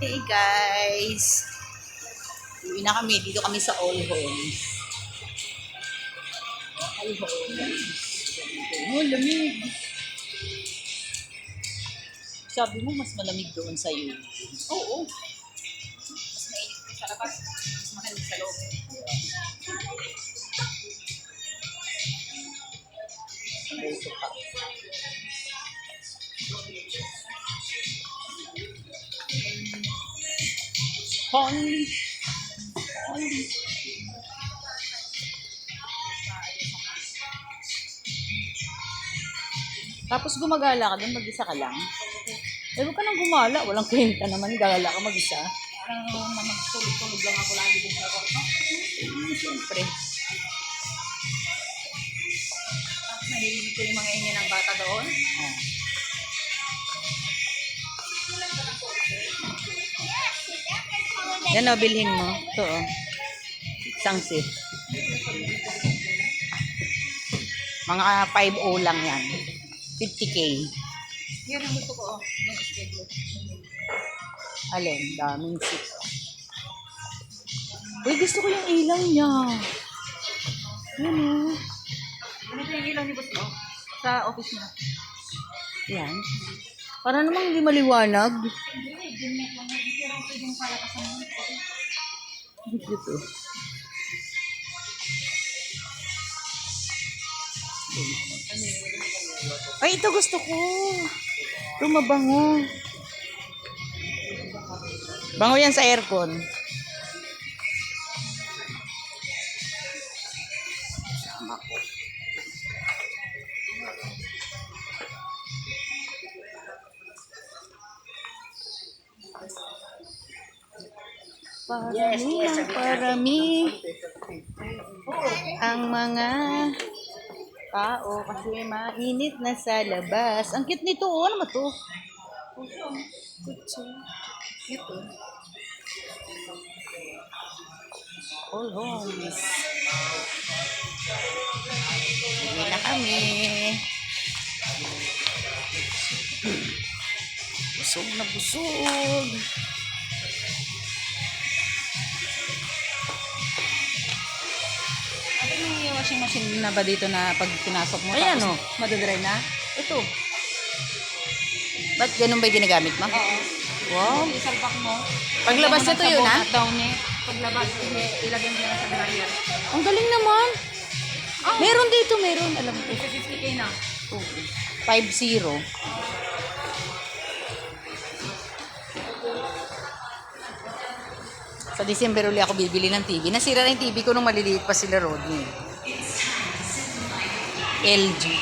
Hey guys! Uwi na kami. Dito kami sa All Homes. All Homes. Oh, lamig. Sabi mo, mas malamig doon sa iyo. Oo. Mas mainit sa labas. Mas malamig sa loob. Dito pa. Honey. Honey. Tapos gumagala ka doon, mag-isa ka lang. Eh, huwag ka nang gumala. Walang kwenta naman. Gala ka mag-isa. Parang naman tulog-tulog lang ako lagi dun sa kwarto. Hmm, Siyempre. Tapos narinig ko yung mga ingin ng bata doon. Oh. Yan o, bilhin mo. Ito o. Isang set. Mga 5-0 lang yan. 50k. Yan ang gusto ko. Oh. Yung schedule. Alin, daming set. Uy, gusto ko yung ilaw niya. Yan o. Ganito yung ilaw ni boss mo. Sa office niya. Yan. Para namang hindi maliwanag. Dito. Ay, ito gusto ko. Ito mabango. Bango yan sa aircon. Parami ng parami ang mga tao kasi mainit na sa labas. Ang cute nito, oh. Ano ba to? Cute. All homes. Uwi na kami. Busog na busog. Washing machine na ba dito na pag pinasok mo? Ayan, tapos oh. Madadry na? Ito. Ba't ganun ba yung ginagamit mo? Oo. Wow. Isalpak mo. Paglabas nito yun, ha? at downy. Paglabas, ilagay mo na sa dryer. Ang galing naman. Oh. Meron dito, meron. Alam ko. Isa 50k na. 5-0. Sa December uli ako bibili ng TV. Nasira na yung TV ko nung maliliit pa sila Rodney. LG.